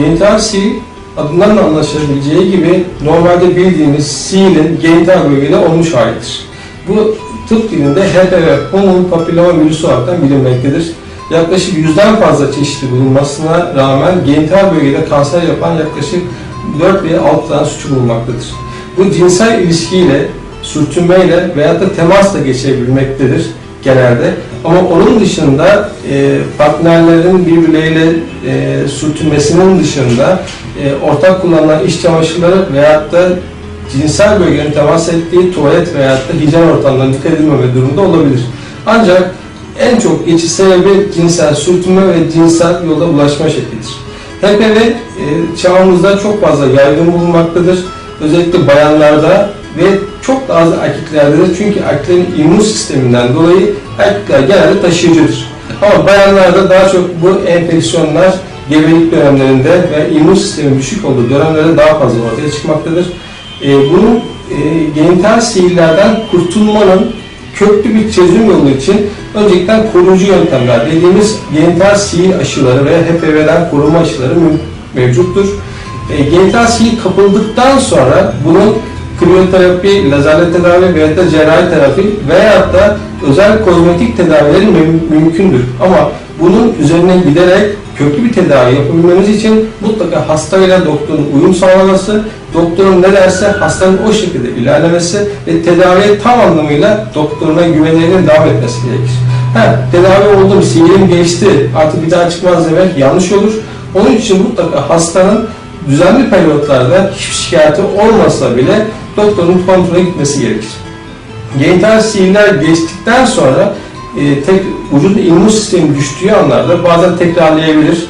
Genital sil adından da anlaşılabileceği gibi normalde bildiğimiz silin genital bölgede olmuş halidir. Bu tıp dilinde HPV, homo papilloma virüsü olarak bilinmektedir. Yaklaşık yüzden fazla çeşitli bulunmasına rağmen genital bölgede kanser yapan yaklaşık 4 veya 6 tane suçu bulunmaktadır. Bu cinsel ilişkiyle, sürtünmeyle veyahut da temasla geçebilmektedir genelde. Ama onun dışında e, partnerlerin birbirleriyle e, sürtünmesinin dışında e, ortak kullanılan iş çamaşırları veyahut da cinsel bölgenin temas ettiği tuvalet veyahut da hijyen ortamlarına dikkat edilmeme durumunda olabilir. Ancak en çok geçiş sebebi cinsel sürtünme ve cinsel yolda bulaşma şeklidir. HPV e, çağımızda çok fazla yaygın bulunmaktadır. Özellikle bayanlarda ve çok da az erkeklerde de çünkü erkeklerin immün sisteminden dolayı erkekler genelde taşıyıcıdır. Ama bayanlarda daha çok bu enfeksiyonlar gebelik dönemlerinde ve immün sistemin düşük olduğu dönemlerde daha fazla ortaya çıkmaktadır. E, bunun e, genital sihirlerden kurtulmanın köklü bir çözüm yolu için öncelikle koruyucu yöntemler dediğimiz genital sihir aşıları ve HPV'den koruma aşıları mevcuttur. E, genital sihir kapıldıktan sonra bunun kriyoterapi, lazerle tedavi veya da cerrahi terapi veyahut da özel kozmetik tedavileri müm- mümkündür. Ama bunun üzerine giderek köklü bir tedavi yapabilmemiz için mutlaka hastayla doktorun uyum sağlaması, doktorun ne derse hastanın o şekilde ilerlemesi ve tedaviye tam anlamıyla doktoruna güvenerek devam etmesi gerekir. Ha, tedavi oldu, sihirim geçti, artık bir daha çıkmaz demek yanlış olur. Onun için mutlaka hastanın düzenli periyotlarda hiçbir şikayeti olmasa bile doktorun kontrole gitmesi gerekir. Genital sihirler geçtikten sonra e, tek vücudun immün sistemi düştüğü anlarda bazen tekrarlayabilir.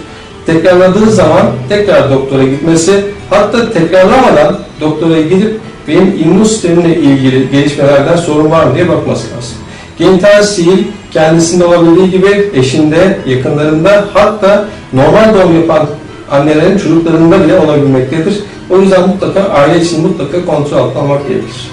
Tekrarladığı zaman tekrar doktora gitmesi, hatta tekrarlamadan doktora gidip benim immün sistemimle ilgili gelişmelerden sorun var mı diye bakması lazım. Genital sihir kendisinde olabildiği gibi eşinde, yakınlarında hatta normal doğum yapan annelerin çocuklarında bile olabilmektedir. O yüzden mutlaka aile için mutlaka kontrol altına almak gerekir.